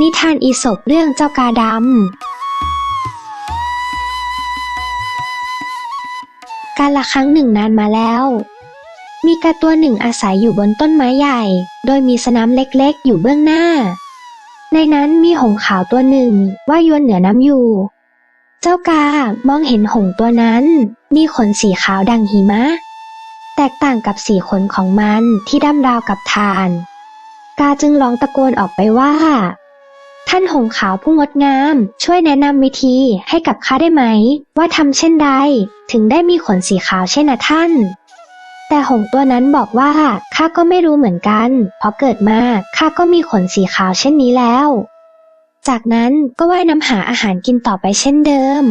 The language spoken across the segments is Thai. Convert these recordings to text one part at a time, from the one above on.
นิทานอีสปเรื่องเจ้ากาดำ การละครั้งหนึ่งนานมาแล้ว มีกาตัวหนึ่งอาศัยอยู่บนต้นไม้ใหญ่ โดยมีสนามเล็กๆ อยู่เบื้องหน้า ในนั้นมีหงขาวตัวหนึ่งว่ายวนเหนือน้ำอยู่ เจ้ากามองเห็นหงตัวนั้น มีขนสีขาวดังหิมะ แตกต่างกับสีขนของมันที่ดำราวกับทาน กาจึงร้องตะโกนออกไปว่า ท่านหงขาวผู้งดงาม ช่วยแนะนำวิธีให้กับข้าได้ไหม ว่าทำเช่นใด ถึงได้มีขนสีขาวเช่นนะท่าน แต่หงตัวนั้นบอกว่าข้าก็ไม่รู้เหมือนกัน เพราะเกิดมาข้าก็มีขนสีขาวเช่นนี้แล้ว จากนั้นก็ว่ายน้ำหาอาหารกินต่อไปเช่นเดิม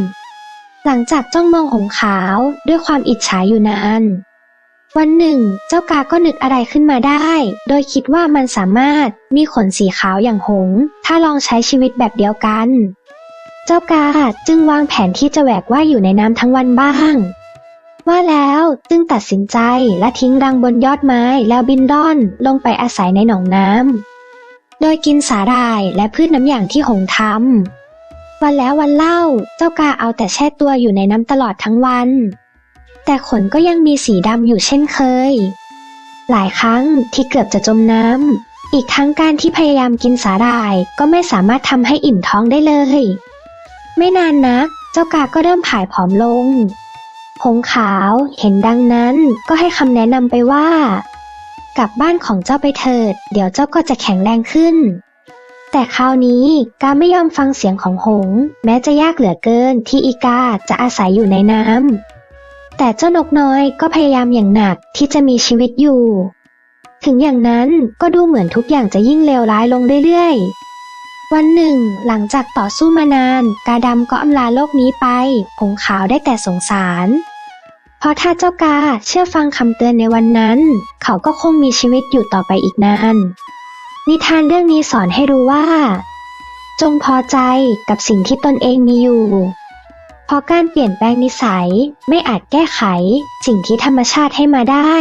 หลังจากจ้องมองหงขาวด้วยความอิจฉาอยู่นาน วันหนึ่ง เจ้ากาก็นึกอะไรขึ้นมาได้ โดยคิดว่ามันสามารถมีขนสีขาวอย่างหงส์ถ้าลองใช้ชีวิตแบบเดียวกัน เจ้ากาจึงวางแผนที่จะแหวกว่ายอยู่ในน้ำทั้งวันบ้าง ว่าแล้วจึงตัดสินใจและทิ้งรังบนยอดไม้แล้วบินร่อนลงไปอาศัยในหนองน้ำโดยกินสาหร่ายและพืชน้ำอย่างที่หงส์ทำวันแล้ววันเล่า เจ้ากาเอาแต่แช่ตัวอยู่ในน้ำตลอดทั้งวัน แต่ขนก็ยังมีสีดำอยู่เช่นเคย หลายครั้งที่เกือบจะจมน้ำ อีกทั้งการที่พยายามกินสาหร่ายก็ไม่สามารถทำให้อิ่มท้องได้เลย ไม่นานนัก เจ้ากาก็เริ่มผายผอมลงหงขาวเห็นดังนั้นก็ให้คำแนะนำไปว่า กลับบ้านของเจ้าไปเถิด เดี๋ยวเจ้าก็จะแข็งแรงขึ้น แต่คราวนี้กาไม่ยอมฟังเสียงของหง แม้จะยากเหลือเกินที่อีกาจะอาศัยอยู่ในน้ำ แต่เจ้านกน้อยก็พยายามอย่างหนักที่จะมีชีวิตอยู่ ถึงอย่างนั้นก็ดูเหมือนทุกอย่างจะยิ่งเลวร้ายลงเรื่อยๆ วันหนึ่ง หลังจากต่อสู้มานาน กาดำก็อำลาโลกนี้ไปหงขาวได้แต่สงสาร เพราะถ้าเจ้ากาเชื่อฟังคำเตือนในวันนั้น เขาก็คงมีชีวิตอยู่ต่อไปอีกนานนิทานเรื่องนี้สอนให้รู้ว่า จงพอใจกับสิ่งที่ตนเองมีอยู่ เพราะการเปลี่ยนแปลงนิสัยไม่อาจแก้ไขสิ่งที่ธรรมชาติให้มาได้